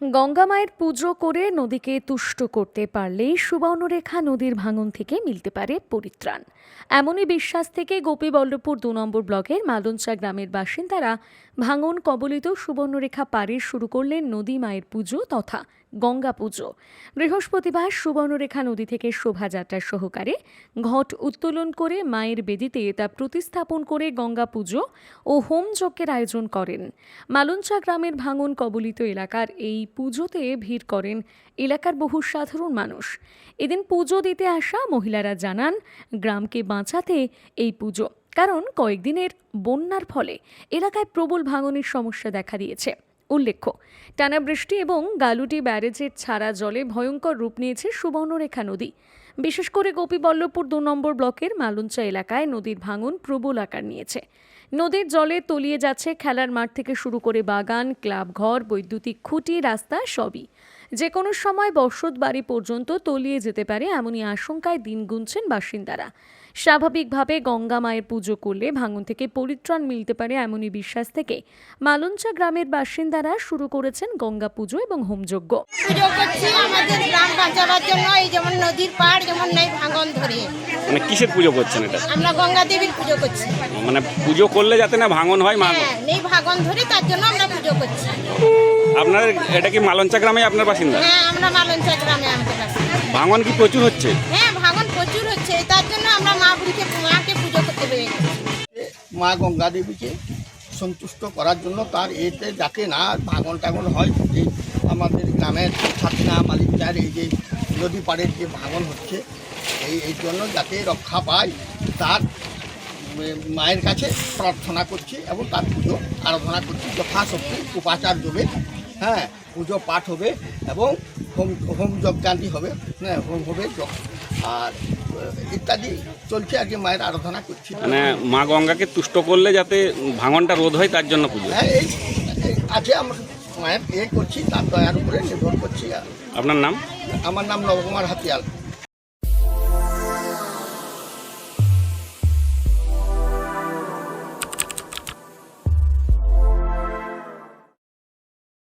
গঙ্গা মায়ের পুজো করে নদীকে তুষ্ট করতে পারলেই সুবর্ণরেখা নদীর ভাঙন থেকে মিলতে পারে পরিত্রাণ। এমনই বিশ্বাস থেকে গোপীবল্লভপুর দু নম্বর ব্লকের মালঞ্চা গ্রামের বাসিন্দারা ভাঙন কবলিত সুবর্ণরেখা পারে শুরু করলেন নদী মায়ের পুজো তথা গঙ্গা পুজো। বৃহস্পতিবার সুবর্ণরেখা নদী থেকে শোভাযাত্রা সহকারে ঘট উত্তোলন করে মায়ের বেদিতে তা প্রতিস্থাপন করে গঙ্গা পুজো ও হোম যজ্ঞের আয়োজন করেন। মালঞ্চা গ্রামের ভাঙন কবলিত এলাকার এই পুজোতে ভিড় করেন এলাকার বহু সাধারণ মানুষ। এদিন পুজো দিতে আসা মহিলারা জানান, গ্রামকে বাঁচাতে এই পুজো, কারণ কয়েকদিনের বন্যার ফলে এলাকায় প্রবল ভাঙনের সমস্যা দেখা দিয়েছে। উল্লেখ্য, টানা বৃষ্টি এবং গালুটি ব্যারেজের ছাড়া জলে ভয়ঙ্কর রূপ নিয়েছে সুবর্ণরেখা নদী। বিশেষ করে গোপীবল্লভপুর দু নম্বর ব্লকের মালুঞ্চা এলাকায় নদীর ভাঙন প্রবল আকার নিয়েছে। নদীর জলে তলিয়ে যাচ্ছে খেলার মাঠ থেকে শুরু করে বাগান ক্লাব ঘর বৈদ্যুতিক খুঁটি, রাস্তা সবই। যে কোনো সময় বসত বাড়ি পর্যন্ত তলিয়ে যেতে পারে এমনই আশঙ্কায় দিন গুনছেন বাসিন্দারা। স্বাভাবিকভাবে গঙ্গা মায়ের পুজো করলে ভাঙন থেকে পরিত্রাণ মিলতে পারে এমনই বিশ্বাস থেকে মালঞ্চা গ্রামের বাসিন্দারা শুরু করেছেন গঙ্গা পুজো এবং হোমযজ্ঞ। পুজো করছি আমাদের গ্রাম বাঁচাবার জন্য এই যেমন নদীর পাড় যেমন নেই ভাঙন ধরে। মানে কিসের পুজো করছেন এটা? আমরা গঙ্গা দেবীর পুজো করছি। মানে পুজো করলে যাতে না ভাঙন হয় মা হ্যাঁ নেই ভাঙন ধরে তার জন্য আমরা পুজো করছি। আপনার এটা কি মালঞ্চা গ্রামে আপনার বাসিন্দা? হ্যাঁ আমরা মালঞ্চা গ্রামে আমাদের বাসা। ভাঙন কি প্রচুর হচ্ছে? হ্যাঁ ভাঙন প্রচুর হচ্ছে তার জন্য আমরা মা বুড়িকে মাকে পুজো করতে পেরেছি মা গঙ্গা দেবীকে সন্তুষ্ট করার জন্য তার এতে যাতে না ভাঙন টাঙন হয় যে আমাদের গ্রামের ছাতনা মালিকটার এই যে নদী পাড়ের যে ভাঙন হচ্ছে এই এই জন্য যাতে রক্ষা পায় তার মায়ের কাছে প্রার্থনা করছি এবং তার পুজো আরাধনা করছি যথাশক্তি উপাচার দেবে হ্যাঁ পুজো পাঠ হবে এবং হোম হোম যজ্ঞান্তি হবে হ্যাঁ হোম হবে। আর ইত্যাদি চলছে আর কি মায়ের আরাধনা করছি মানে মা গঙ্গাকে তুষ্ট করলে যাতে ভাঙনটা রোধ হয় তার জন্য পুজো। হ্যাঁ এই এই আছে আমরা মায়ের এ করছি তার দয়ার উপরে নির্ভর করছি। আর আপনার নাম? আমার নাম নবকুমার হাতিয়াল।